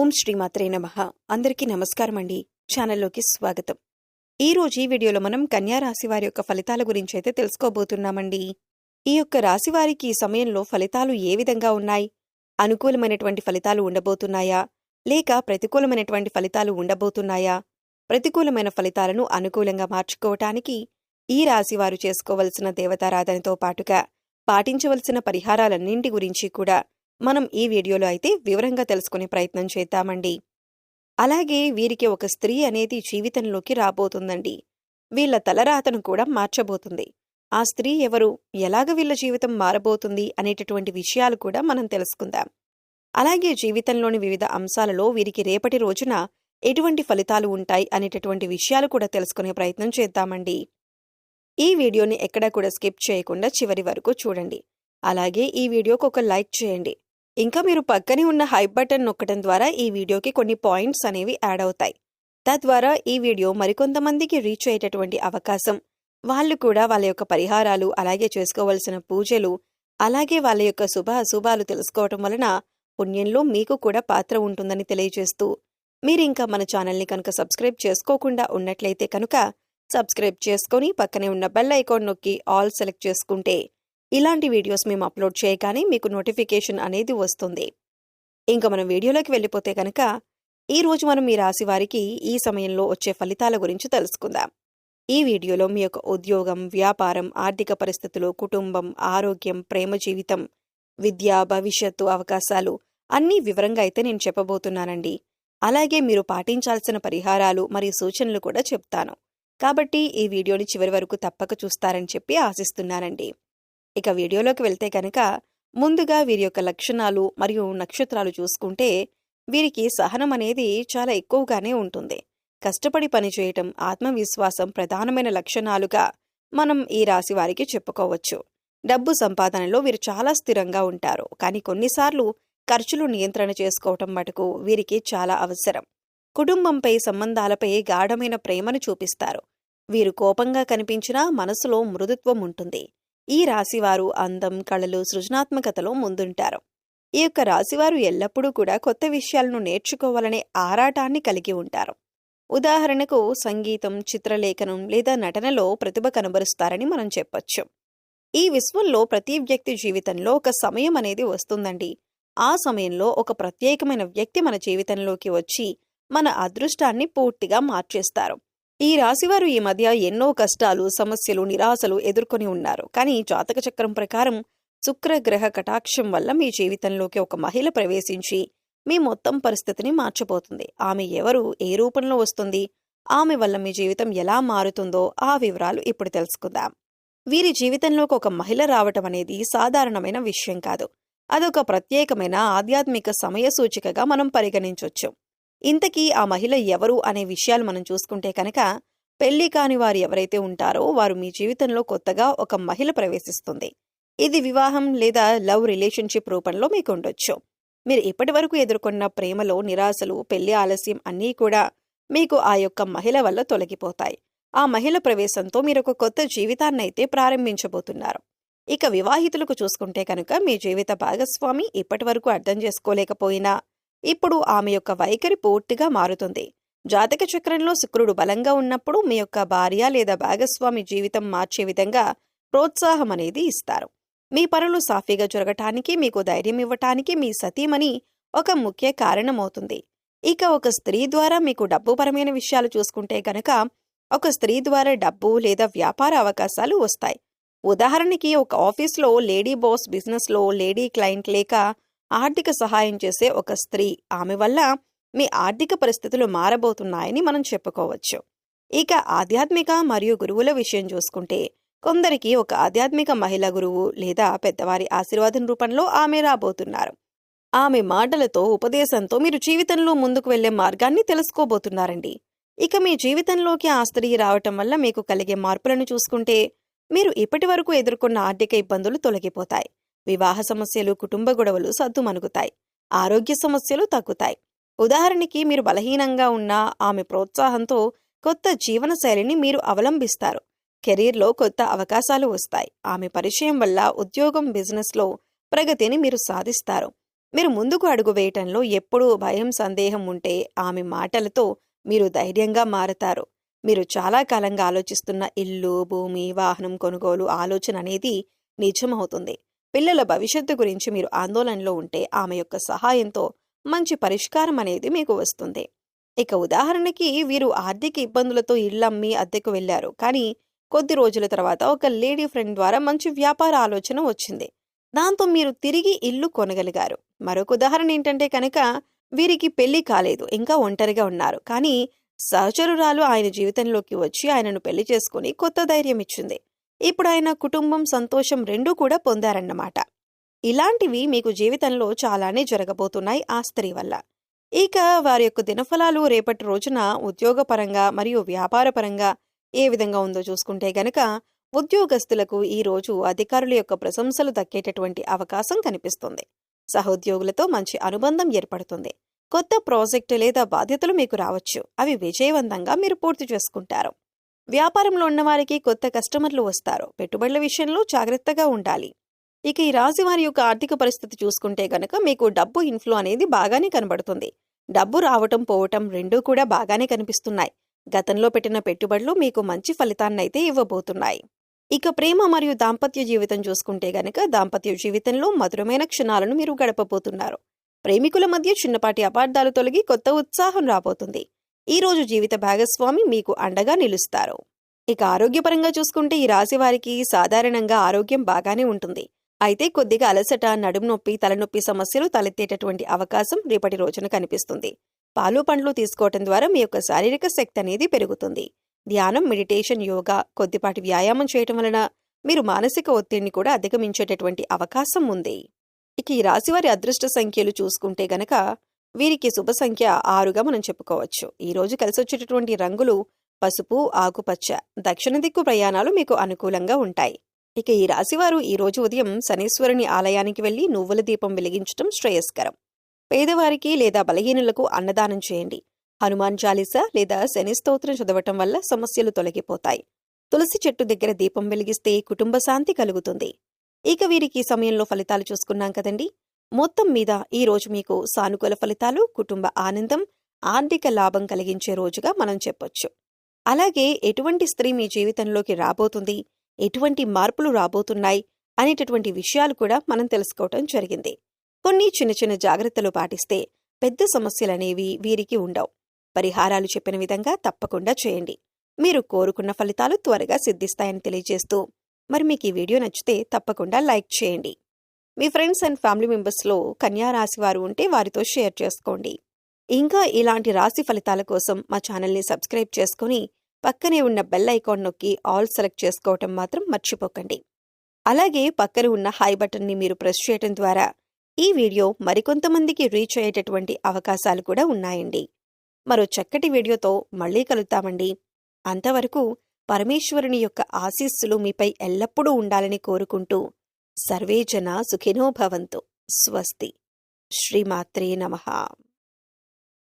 ఓం శ్రీమాత్రే నమ. అందరికీ నమస్కారం అండి. ఛానల్లోకి స్వాగతం. ఈ రోజు ఈ వీడియోలో మనం కన్యారాశి వారి యొక్క ఫలితాల గురించి అయితే తెలుసుకోబోతున్నామండి. ఈ యొక్క రాశి వారికి ఈ సమయంలో ఫలితాలు ఏ విధంగా ఉన్నాయి? అనుకూలమైనటువంటి ఫలితాలు ఉండబోతున్నాయా? లేక ప్రతికూలమైనటువంటి ఫలితాలు ఉండబోతున్నాయా? ప్రతికూలమైన ఫలితాలను అనుకూలంగా మార్చుకోవటానికి ఈ రాశివారు చేసుకోవలసిన దేవతారాధనతో పాటుగా పాటించవలసిన పరిహారాలన్నింటి గురించి కూడా మనం ఈ వీడియోలో అయితే వివరంగా తెలుసుకునే ప్రయత్నం చేద్దామండి. అలాగే వీరికి ఒక స్త్రీ అనేది జీవితంలోకి రాబోతుందండి. వీళ్ళ తలరాతను కూడా మార్చబోతుంది. ఆ స్త్రీ ఎవరు? ఎలాగ వీళ్ళ జీవితం మారబోతుంది? అనేటటువంటి విషయాలు కూడా మనం తెలుసుకుందాం. అలాగే జీవితంలోని వివిధ అంశాలలో వీరికి రేపటి రోజున ఎటువంటి ఫలితాలు ఉంటాయి? అనేటటువంటి విషయాలు కూడా తెలుసుకునే ప్రయత్నం చేద్దామండి. ఈ వీడియోని ఎక్కడా కూడా స్కిప్ చేయకుండా చివరి వరకు చూడండి. అలాగే ఈ వీడియోకు ఒక లైక్ చేయండి. ఇంకా మీరు పక్కనే ఉన్న హైప్ బటన్ నొక్కడం ద్వారా ఈ వీడియోకి కొన్ని పాయింట్స్ అనేవి యాడ్ అవుతాయి. తద్వారా ఈ వీడియో మరికొంతమందికి రీచ్ అయ్యేటటువంటి అవకాశం. వాళ్ళు కూడా వాళ్ళ యొక్క పరిహారాలు అలాగే చేసుకోవలసిన పూజలు అలాగే వాళ్ళ యొక్క శుభ అశుభాలు తెలుసుకోవటం వలన పుణ్యంలో మీకు కూడా పాత్ర ఉంటుందని తెలియజేస్తూ మీరు ఇంకా మన ఛానల్ని కనుక సబ్స్క్రైబ్ చేసుకోకుండా ఉన్నట్లయితే కనుక సబ్స్క్రైబ్ చేసుకొని పక్కనే ఉన్న బెల్ ఐకాన్ నొక్కి ఆల్ సెలెక్ట్ చేసుకుంటే ఇలాంటి వీడియోస్ మేము అప్లోడ్ చేయగానే మీకు నోటిఫికేషన్ అనేది వస్తుంది. ఇంకా మనం వీడియోలోకి వెళ్ళిపోతే కనుక ఈరోజు మనం మీ రాశి వారికి ఈ సమయంలో వచ్చే ఫలితాల గురించి తెలుసుకుందాం. ఈ వీడియోలో మీ యొక్క ఉద్యోగం వ్యాపారం ఆర్థిక పరిస్థితులు కుటుంబం ఆరోగ్యం ప్రేమ జీవితం విద్య భవిష్యత్తు అవకాశాలు అన్నీ వివరంగా అయితే నేను చెప్పబోతున్నానండి. అలాగే మీరు పాటించాల్సిన పరిహారాలు మరియు సూచనలు కూడా చెప్తాను. కాబట్టి ఈ వీడియోని చివరి వరకు తప్పక చూస్తారని చెప్పి ఆశిస్తున్నానండి. ఇక వీడియోలోకి వెళ్తే కనుక ముందుగా వీరి యొక్క లక్షణాలు మరియు నక్షత్రాలు చూసుకుంటే వీరికి సహనం అనేది చాలా ఎక్కువగానే ఉంటుంది. కష్టపడి పనిచేయటం ఆత్మవిశ్వాసం ప్రధానమైన లక్షణాలుగా మనం ఈ రాశి వారికి చెప్పుకోవచ్చు. డబ్బు సంపాదనలో వీరు చాలా స్థిరంగా ఉంటారు. కానీ కొన్నిసార్లు ఖర్చులు నియంత్రణ చేసుకోవటం మటుకు వీరికి చాలా అవసరం. కుటుంబంపై సంబంధాలపై గాఢమైన ప్రేమను చూపిస్తారు. వీరు కోపంగా కనిపించినా మనసులో మృదుత్వం ఉంటుంది. ఈ రాశివారు అందం కళలు సృజనాత్మకతలో ముందుంటారు. ఈ యొక్క రాశివారు ఎల్లప్పుడూ కూడా కొత్త విషయాలను నేర్చుకోవాలనే ఆరాటాన్ని కలిగి ఉంటారు. ఉదాహరణకు సంగీతం చిత్రలేఖనం లేదా నటనలో ప్రతిభ కనబరుస్తారని మనం చెప్పొచ్చు. ఈ విశ్వంలో ప్రతి వ్యక్తి జీవితంలో ఒక సమయం అనేది వస్తుందండి. ఆ సమయంలో ఒక ప్రత్యేకమైన వ్యక్తి మన జీవితంలోకి వచ్చి మన అదృష్టాన్ని పూర్తిగా మార్చేస్తారు. ఈ రాశివారు ఈ మధ్య ఎన్నో కష్టాలు సమస్యలు నిరాశలు ఎదుర్కొని ఉన్నారు. కానీ జాతక చక్రం ప్రకారం శుక్రగ్రహ కటాక్షం వల్ల మీ జీవితంలోకి ఒక మహిళ ప్రవేశించి మీ మొత్తం పరిస్థితిని మార్చబోతుంది. ఆమె ఎవరు ఏ రూపంలో వస్తుంది ఆమె వల్ల మీ జీవితం ఎలా మారుతుందో ఆ వివరాలు ఇప్పుడు తెలుసుకుందాం. వీరి జీవితంలోకి ఒక మహిళ రావటం అనేది సాధారణమైన విషయం కాదు. అదొక ప్రత్యేకమైన ఆధ్యాత్మిక సమయ సూచికగా మనం పరిగణించవచ్చు ఇంతకీ ఆ మహిళ ఎవరు అనే విషయాలు మనం చూసుకుంటే కనుక పెళ్ళి కాని వారు ఎవరైతే ఉంటారో వారు మీ జీవితంలో కొత్తగా ఒక మహిళ ప్రవేశిస్తుంది. ఇది వివాహం లేదా లవ్ రిలేషన్షిప్ రూపంలో మీకు ఉండొచ్చు. మీరు ఇప్పటి వరకు ఎదుర్కొన్న ప్రేమలో నిరాశలు పెళ్ళి ఆలస్యం అన్నీ కూడా మీకు ఆ యొక్క మహిళ వల్ల తొలగిపోతాయి. ఆ మహిళ ప్రవేశంతో మీరు ఒక కొత్త జీవితాన్ని అయితే ప్రారంభించబోతున్నారు. ఇక వివాహితులకు చూసుకుంటే కనుక మీ జీవిత భాగస్వామి ఇప్పటి వరకు అర్థం చేసుకోలేకపోయినా ఇప్పుడు ఆమె యొక్క వైఖరి పూర్తిగా మారుతుంది. జాతక చక్రంలో శుక్రుడు బలంగా ఉన్నప్పుడు మీ యొక్క భార్య లేదా భాగస్వామి జీవితం మార్చే విధంగా ప్రోత్సాహం అనేది ఇస్తారు. మీ పనులు సాఫీగా జరగటానికి మీకు ధైర్యం ఇవ్వటానికి మీ సతీమణి ఒక ముఖ్య కారణమవుతుంది. ఇక ఒక స్త్రీ ద్వారా మీకు డబ్బుపరమైన విషయాలు చూసుకుంటే గనక ఒక స్త్రీ ద్వారా డబ్బు లేదా వ్యాపార అవకాశాలు వస్తాయి. ఉదాహరణకి ఒక ఆఫీస్లో లేడీ బాస్ బిజినెస్లో లేడీ క్లయింట్ లేక ఆర్థిక సహాయం చేసే ఒక స్త్రీ. ఆమె వల్ల మీ ఆర్థిక పరిస్థితులు మారబోతున్నాయని మనం చెప్పుకోవచ్చు. ఇక ఆధ్యాత్మిక మరియు గురువుల విషయం చూసుకుంటే కొందరికి ఒక ఆధ్యాత్మిక మహిళ గురువు లేదా పెద్దవారి ఆశీర్వాదం రూపంలో ఆమె రాబోతున్నారు. ఆమె మాటలతో ఉపదేశంతో మీరు జీవితంలో ముందుకు వెళ్ళే మార్గాన్ని తెలుసుకోబోతున్నారండి. ఇక మీ జీవితంలోకి ఆ స్త్రీ రావటం వల్ల మీకు కలిగే మార్పులను చూసుకుంటే మీరు ఇప్పటి వరకు ఎదుర్కొన్న ఆర్థిక ఇబ్బందులు తొలగిపోతాయి. వివాహ సమస్యలు కుటుంబ గొడవలు సద్దుమణుగుతాయి ఆరోగ్య సమస్యలు తగ్గుతాయి. ఉదాహరణకి మీరు బలహీనంగా ఉన్న ఆమె ప్రోత్సాహంతో కొత్త జీవన శైలిని మీరు అవలంబిస్తారు. కెరీర్లో కొత్త అవకాశాలు వస్తాయి. ఆమె పరిచయం వల్ల ఉద్యోగం బిజినెస్లో ప్రగతిని మీరు సాధిస్తారు. మీరు ముందుకు అడుగు వేయటంలో ఎప్పుడూ భయం సందేహం ఉంటే ఆమె మాటలతో మీరు ధైర్యంగా మారతారు. మీరు చాలా కాలంగా ఆలోచిస్తున్న ఇల్లు భూమి వాహనం కొనుగోలు ఆలోచన అనేది నిజమవుతుంది. పిల్లల భవిష్యత్తు గురించి మీరు ఆందోళనలో ఉంటే ఆమె యొక్క సహాయంతో మంచి పరిష్కారం అనేది మీకు వస్తుంది. ఇక ఉదాహరణకి వీరు ఆర్థిక ఇబ్బందులతో ఇళ్ళమ్మి అద్దెకు వెళ్ళారు కానీ కొద్ది రోజుల తర్వాత ఒక లేడీ ఫ్రెండ్ ద్వారా మంచి వ్యాపార ఆలోచన వచ్చింది. దాంతో మీరు తిరిగి ఇల్లు కొనగలిగారు. మరొక ఉదాహరణ ఏంటంటే కనుక వీరికి పెళ్ళి కాలేదు. ఇంకా ఒంటరిగా ఉన్నారు. కానీ సహచరురాలు ఆయన జీవితంలోకి వచ్చి ఆయనను పెళ్ళి చేసుకుని కొత్త ధైర్యం ఇచ్చింది. ఇప్పుడు ఆయన కుటుంబం సంతోషం రెండూ కూడా పొందారన్నమాట. ఇలాంటివి మీకు జీవితంలో చాలానే జరగబోతున్నాయి ఆ స్త్రీ వల్ల. ఇక వారి యొక్క దినఫలాలు రేపటి రోజున ఉద్యోగపరంగా మరియు వ్యాపారపరంగా ఏ విధంగా ఉందో చూసుకుంటే గనక ఉద్యోగస్తులకు ఈ రోజు అధికారుల యొక్క ప్రశంసలు దక్కేటటువంటి అవకాశం కనిపిస్తుంది. సహోద్యోగులతో మంచి అనుబంధం ఏర్పడుతుంది. కొత్త ప్రాజెక్టు లేదా బాధ్యతలు మీకు రావచ్చు. అవి విజయవంతంగా మీరు పూర్తి చేసుకుంటారు. వ్యాపారంలో ఉన్నవారికి కొత్త కస్టమర్లు వస్తారు. పెట్టుబడుల విషయంలో జాగ్రత్తగా ఉండాలి. ఇక ఈ రాశి వారి యొక్క ఆర్థిక పరిస్థితి చూసుకుంటే గనక మీకు డబ్బు ఇన్ఫ్లో అనేది బాగానే కనబడుతుంది. డబ్బు రావటం పోవటం రెండూ కూడా బాగానే కనిపిస్తున్నాయి. గతంలో పెట్టిన పెట్టుబడులు మీకు మంచి ఫలితాన్నైతే ఇవ్వబోతున్నాయి. ఇక ప్రేమ మరియు దాంపత్య జీవితం చూసుకుంటే గనక దాంపత్య జీవితంలో మధురమైన క్షణాలను మీరు గడపబోతున్నారు. ప్రేమికుల మధ్య చిన్నపాటి అపార్థాలు తొలగి కొత్త ఉత్సాహం రాబోతుంది. ఈ రోజు జీవిత భాగస్వామి మీకు అండగా నిలుస్తారు. ఇక ఆరోగ్యపరంగా చూసుకుంటే ఈ రాశి వారికి సాధారణంగా ఆరోగ్యం బాగానే ఉంటుంది. అయితే కొద్దిగా అలసట నడుము నొప్పి తలనొప్పి సమస్యలు తలెత్తేటటువంటి అవకాశం రేపటి రోజున కనిపిస్తుంది. పాలు పండ్లు తీసుకోవటం ద్వారా మీ యొక్క శారీరక శక్తి అనేది పెరుగుతుంది. ధ్యానం మెడిటేషన్ యోగా కొద్దిపాటి వ్యాయామం చేయటం వలన మీరు మానసిక ఒత్తిడిని కూడా అధిగమించేటటువంటి అవకాశం ఉంది. ఇక ఈ రాశివారి అదృష్ట సంఖ్యలు చూసుకుంటే గనక వీరికి శుభ సంఖ్య ఆరుగా మనం చెప్పుకోవచ్చు. ఈరోజు కలిసొచ్చేటటువంటి రంగులు పసుపు ఆకుపచ్చ దక్షిణ దిక్కు ప్రయాణాలు మీకు అనుకూలంగా ఉంటాయి. ఇక ఈ రాశివారు ఈ రోజు ఉదయం శనీశ్వరుని ఆలయానికి వెళ్ళి నువ్వుల దీపం వెలిగించడం శ్రేయస్కరం. పేదవారికి లేదా బలహీనులకు అన్నదానం చేయండి. హనుమాన్ చాలీస లేదా శని స్తోత్రం చదవటం వల్ల సమస్యలు తొలగిపోతాయి. తులసి చెట్టు దగ్గర దీపం వెలిగిస్తే కుటుంబ శాంతి కలుగుతుంది. ఇక వీరికి సమయంలో ఫలితాలు చూసుకున్నాం కదండి. మొత్తం మీద ఈ రోజు మీకు సానుకూల ఫలితాలు కుటుంబ ఆనందం ఆర్థిక లాభం కలిగించే రోజుగా మనం చెప్పొచ్చు. అలాగే ఎటువంటి స్త్రీ మీ జీవితంలోకి రాబోతుంది ఎటువంటి మార్పులు రాబోతున్నాయి అనేటటువంటి విషయాలు కూడా మనం తెలుసుకోవటం జరిగింది. కొన్ని చిన్న చిన్న జాగ్రత్తలు పాటిస్తే పెద్ద సమస్యలనేవి వీరికి ఉండవు. పరిహారాలు చెప్పిన విధంగా తప్పకుండా చేయండి. మీరు కోరుకున్న ఫలితాలు త్వరగా సిద్ధిస్తాయని తెలియజేస్తూ మరి మీకు ఈ వీడియో నచ్చితే తప్పకుండా లైక్ చేయండి. మీ ఫ్రెండ్స్ అండ్ ఫ్యామిలీ మెంబర్స్లో కన్యా రాశి వారు ఉంటే వారితో షేర్ చేసుకోండి. ఇంకా ఇలాంటి రాశి ఫలితాల కోసం మా ఛానల్ని సబ్స్క్రైబ్ చేసుకుని పక్కనే ఉన్న బెల్ ఐకాన్ నొక్కి ఆల్ సెలెక్ట్ చేసుకోవటం మాత్రం మర్చిపోకండి. అలాగే పక్కన ఉన్న హై బటన్ని మీరు ప్రెస్ చేయటం ద్వారా ఈ వీడియో మరికొంతమందికి రీచ్ అయ్యేటటువంటి అవకాశాలు కూడా ఉన్నాయండి. మరో చక్కటి వీడియోతో మళ్ళీ కలుద్దామండి. అంతవరకు పరమేశ్వరుని యొక్క ఆశీస్సులు మీపై ఎల్లప్పుడూ ఉండాలని కోరుకుంటూ సర్వే జనా సుఖినో భవంతు. స్వస్తి. శ్రీమాత్రే నమః.